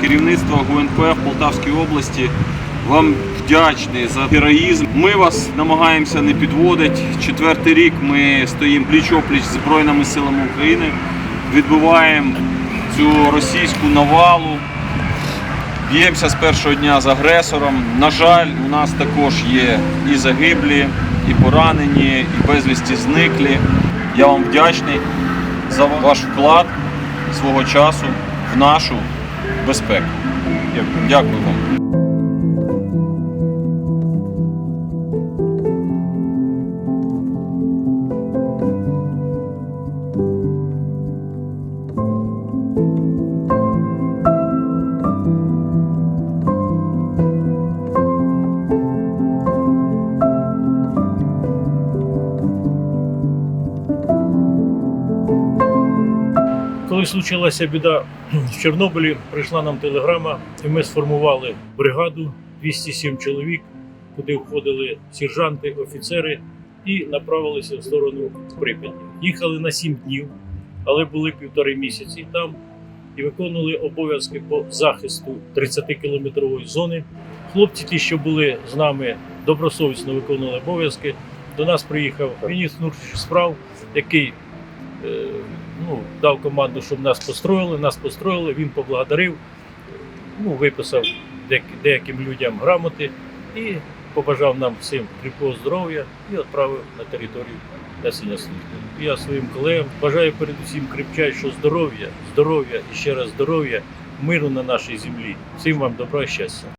керівництва ГУНП в Полтавській області вам вдячний за героїзм. Ми вас намагаємося не підводити. Четвертий рік ми стоїмо пліч-опліч з Збройними силами України, відбиваємо цю російську навалу. Б'ємося з першого дня з агресором. На жаль, у нас також є і загиблі, і поранені, і безвісті зниклі. Я вам вдячний за ваш вклад свого часу в нашу безпеку. Дякую вам. Коли случилася біда в Чорнобилі, прийшла нам телеграма, і ми сформували бригаду 207 чоловік, куди входили сержанти, офіцери, і направилися в сторону Прип'яті. Їхали на 7 днів, але були півтори місяці там і виконували обов'язки по захисту 30-кілометрової зони. Хлопці, ті, що були з нами, добросовісно виконували обов'язки. До нас приїхав міністр справ, який е, ну, дав команду, щоб нас построїли. Нас построїли, він поблагодарив, ну, виписав деяким людям грамоти і побажав нам всім кріпкого здоров'я і відправив на територію несення служби. Я своїм колегам бажаю передусім кріпчайшого здоров'я, здоров'я і ще раз здоров'я, миру на нашій землі. Всім вам добра і щастя.